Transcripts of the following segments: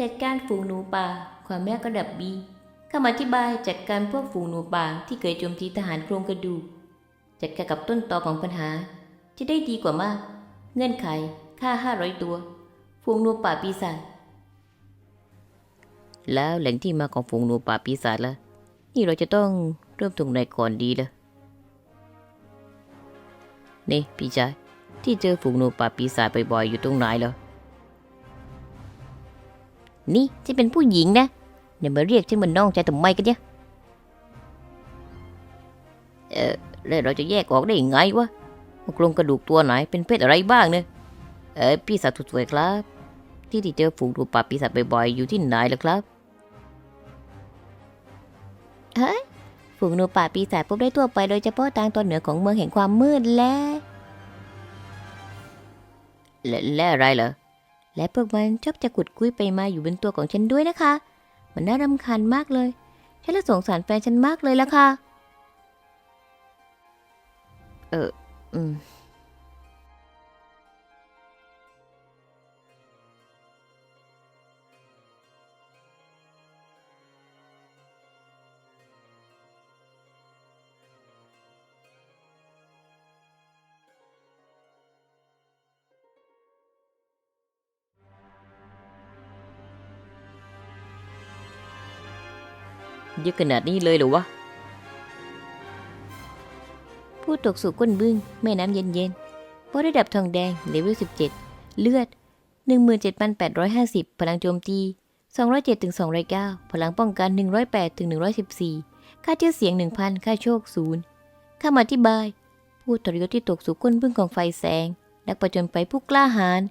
จัดการฝูงหนูป่า ความยากระดับบีคำอธิบายจัดการพวกฝูงหนูป่าที่เคยโจมตีทหารโครงกระดูก จัดการกับต้นตอของปัญหา จะได้ดีกว่ามาก เงื่อนไข ค่า500ตัว ฝูงหนูป่าปีศาจ แล้วแหล่งที่มาของฝูงหนูป่าปีศาจล่ะ นี่เราจะต้องเริ่มตรงไหนก่อนดีล่ะ นี่พี่ชายที่เจอฝูงหนูป่าปีศาจบ่อยๆอยู่ตรงไหนเหรอ นี่จะเป็นผู้หญิงนะอย่ามาเรียกฉันเหมือนน้องใจทำไมกันเนี่ยเออแล้วเราจะแยกออกได้ยังไงวะว่าโครงกระดูกตัวไหนเป็นเพศอะไรบ้างเนี่ยเออพี่สาวสวยๆครับ ที่ที่เจอฝูงหนูป่าปีศาจบ่อยๆอยู่ที่ไหนล่ะครับเฮ้ยฝูงหนูป่าปีศาจพบได้ทั่วไปโดยเฉพาะทางตอนเหนือของเมืองแห่งความมืดและและและอะไรเหรอ และพวกมันชอบจะขุดคุยไปมาอยู่บนตัวของฉันด้วยนะคะ มันน่ารำคาญมากเลย ฉันละสงสารแฟนฉันมากเลยละค่ะ เออ อืม เยอะขนาดนี้เลยหรือวะผู้ตกสู่ก้นบึ้งแม่น้ำเย็นๆเพราะระดับทองแดงเลเวล 17 เลือด 17,850 พลังโจมตี 207ถึง209 พลังป้องกัน 108ถึง114 ค่าชื่อเสียง 1,000 ค่าโชค 0คำอธิบาย ผู้ทรยศที่ตกสู่ก้นบึ้งของไฟแสง นักประจนไปผู้กล้าหาญ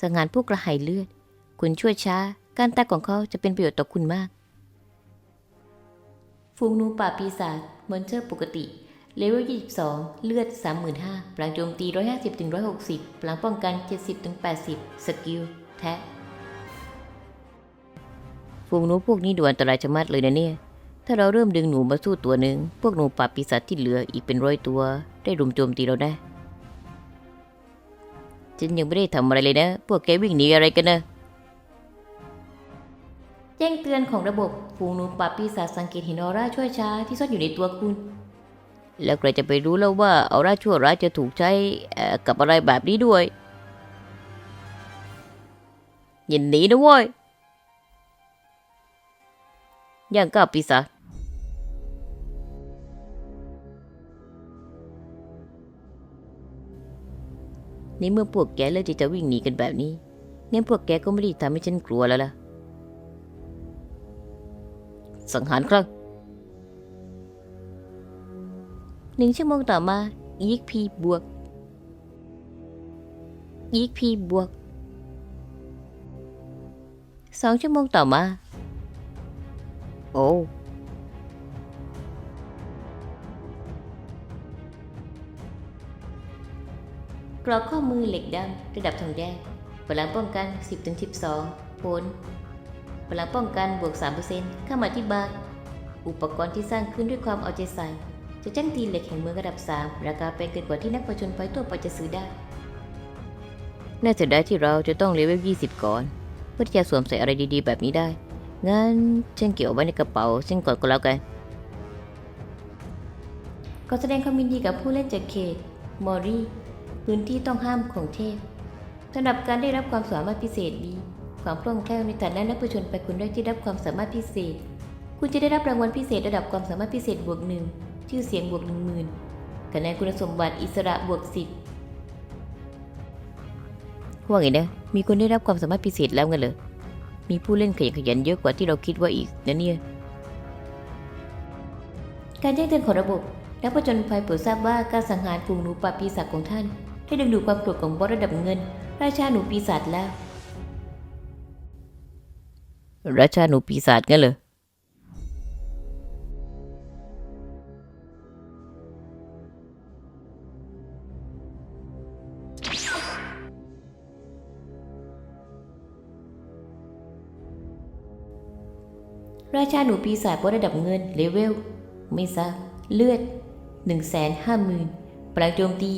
สังหารผู้กระหายเลือด คุณช่วยช้า การตายของเขาจะเป็นประโยชน์ต่อคุณมาก ฟูงนูป่าปีศาจมอนเตอร์ปกติ เลเวล 22 เลือด 35,000พลังโจมตี 150ถึง160พลังป้องกัน 70ถึง80 สกิล แทะฟูงหนูพวกนี้ดูอันตรายชะมัดเลยนะเนี่ย ถ้าเราเริ่มดึงหนูมาสู้ตัวหนึ่ง พวกหนูป่าปีศาจที่เหลืออีกเป็นร้อยตัว ได้รุมโจมตีเราได้ฉันยังไม่ได้ทำอะไรเลยนะ พวกแกวิ่งหนีอะไรกันนะ จ้งเตือนของระบบฝูงหนูป่าปีศาจสังเกตเห็นออร่าช่วยช้าที่ซ่อนอยู่ในตัวคุณ แล้วใครจะไปรู้แล้วว่าออร่าชั่วร้ายจะถูกใช้กับอะไรแบบนี้ด้วยยินดีนะเว้ยอย่างกับปีศาจในเมื่อพวกแกเลือกที่จะวิ่งหนีกันแบบนี้งั้นพวกแกก็ไม่ได้ทำให้ฉันกลัวแล้วล่ะ สังหารครั้งหนึ่งชั่วโมงต่อมาอีกพีบวกอีกพีบวกสองชั่วโมงต่อมา โอ้กรอกข้อมือเหล็กดำระดับทองแดงพลังป้องกัน 10-12ผล พลังป้องกันบวก 3%ข้ามาที่บาย อุปกรณ์ที่สร้างขึ้นด้วยความเอาใจใส่ จะจ้างตีเหล็กแห่งเมืองระดับ 3 ราคาแพงเกินกว่าที่นักประชนไฟทั่วไปจะซื้อได้ น่าเสียดายที่เราจะต้องเลเวล 20 ก่อน เพื่อที่จะสวมใส่อะไรดีๆ แบบนี้ได้ งั้นฉันเก็บเอาไว้ในกระเป๋าฉันก่อนก็แล้วกันก็แสดงความยินดีกับผู้เล่นจากเขตมอรี่พื้นที่ต้องห้ามของเทพสำหรับการได้รับความสามารถพิเศษดี ความคล่องแคล่วในฐานะนักผจญไปคนแรกที่รับความสามารถพิเศษ คุณจะได้รับรางวัลพิเศษระดับความสามารถพิเศษบวกหนึ่งชื่อเสียงบวกหนึ่งหมื่นคะแนนคุณสมบัติอิสระบวกสิบว่าไงนะมีคนได้รับความสามารถพิเศษแล้วกันเหรอมีผู้เล่นขยันขยันเยอะกว่าที่เราคิดว่าอีกนะเนี่ยการแจ้งเตือนของระบบนักผจญภัยโปรดทราบว่าการสังหารฝูงหนูป่าปีศาจของท่าน ได้ดึงดูดความโกรธของบอสระดับเงิน ราชาหนูปีศาจแล้ว ราชาหนูปีศาจงั้นเหรอราชาหนูปีศาจบนระดับเงินเลเวลไม่ทราบเลือด 1 5 0 0 0 0พลังโจมตี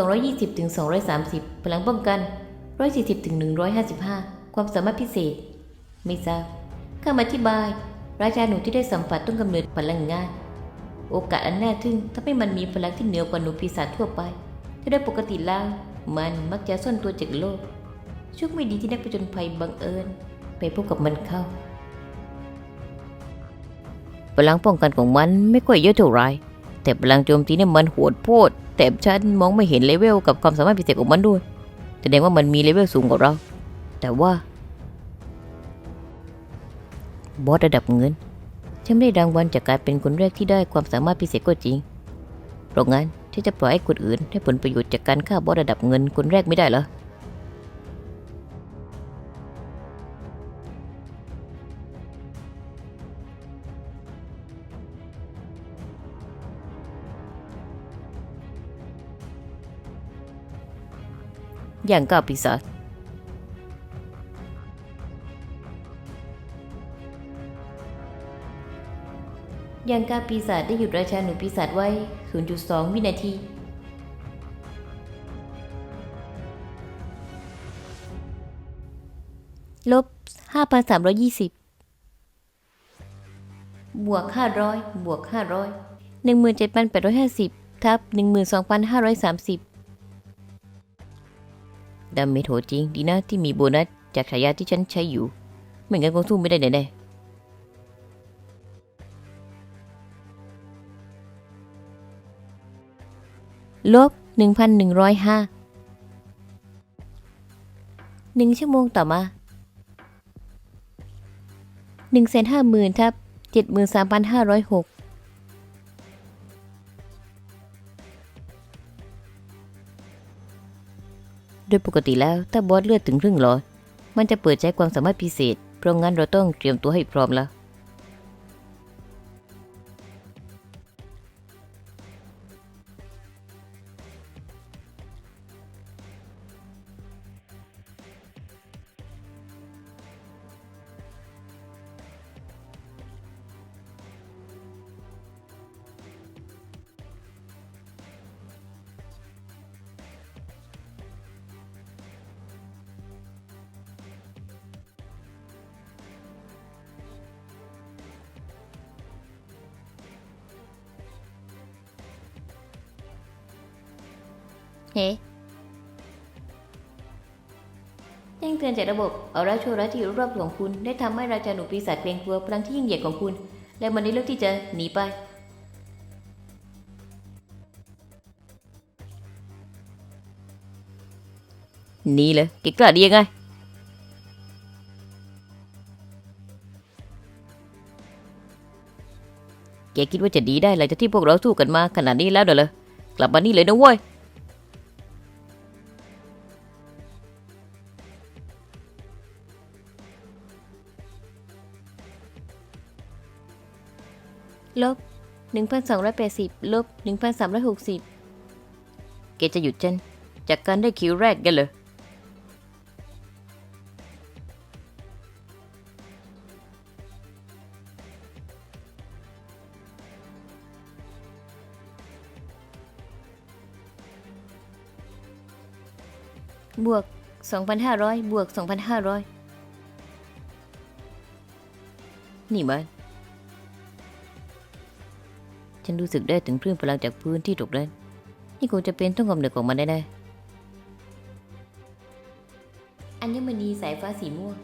220ถึง230 พลังป้องกัน 140ถึง155 ความสามารถพิเศษ ไม่ทราบข้ามาอธิบาย ราชาหนูที่ได้สัมผัสต้นกำเนิดพลังงาน โอกาสอันแน่ทึ่งทำให้มันมีพลังที่เหนือกว่าหนูปีศาจทั่วไป ที่โดยปกติแล้วมันมักจะซ่อนตัวจากโลกโชคไม่ดีที่นักผจญภัยบังเอิญ ไปพบกับมันเข้าพลังป้องกันของมันไม่ค่อยเยอะเท่าไรแต่พลังโจมตีเนี่ยมันโหดโพดแต่ฉันมองไม่เห็นเลเวลกับความสามารถพิเศษของมันด้วยแสดงว่ามันมีเลเวลสูงกว่าเรา แต่ว่า บอสระดับเงิน ฉันไม่ได้รางวัลจากการเป็นคนแรกที่ได้ความสามารถพิเศษก็จริงเพราะงั้นฉันจะปล่อยให้คนอื่นได้ผลประโยชน์จากการฆ่าบอสระดับเงินคนแรกไม่ได้เหรออย่างก้าวปีศาจ ย่างก้าวปีศาจได้หยุดราชาหนูปีศาจไว้ 0.2 วินาที ลบ 5,320 บวก 500 บวก 500 17,850 ทับ 12,530 ดาเมจโหดจริง ดีนะที่มีโบนัสจากฉายาที่ฉันใช้อยู่ ไม่งั้นคงสู้ไม่ได้แน่ๆ ลบหนึ่งพันหนึ่งร้อยห้าหนึ่งชั่วโมงต่อมาหนึ่งแสนห้าหมื่นทับเจ็ดหมื่นสามพันห้าร้อยหกโดยปกติแล้วถ้าบอสเลือดถึงครึ่งหลอดมันจะเปิดใช้ความสามารถพิเศษ เพราะงั้นเราต้องเตรียมตัวให้พร้อมแล้ว เฮ้แจ้งเตือนจากระบบเอาราชั่วร้ายที่อยู่รอบๆตัวของคุณ ได้ทำให้ราชาหนูปีศาจเกรงกลัวพลังที่ยิ่งใหญ่ของคุณ และมันได้เลือกที่จะหนีไปหนีเลยแกกล้าดียังไงแกคิดว่าจะดีได้หลังจากที่พวกเราสู้กันมาขนาดนี้แล้วเด้อเหรอกลับมานี่เลยนะเว้ย ลบ 1,280 ลบ 1,360เกจะหยุดฉันจากการได้คิวแรกกันเลยบวก 2,500 บวก 2,500 นี่มัน ฉันรู้สึกได้ถึงคลื่นพลังจากพื้นที่ตกนั้นนี่คงจะเป็นต้นกำเนิดของมันแน่ๆอัญมณีสายฟ้าสีม่วง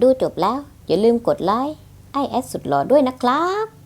ดูจบแล้ว อย่าลืมกดไลค์ไอแอดสุดหล่อด้วยนะครับ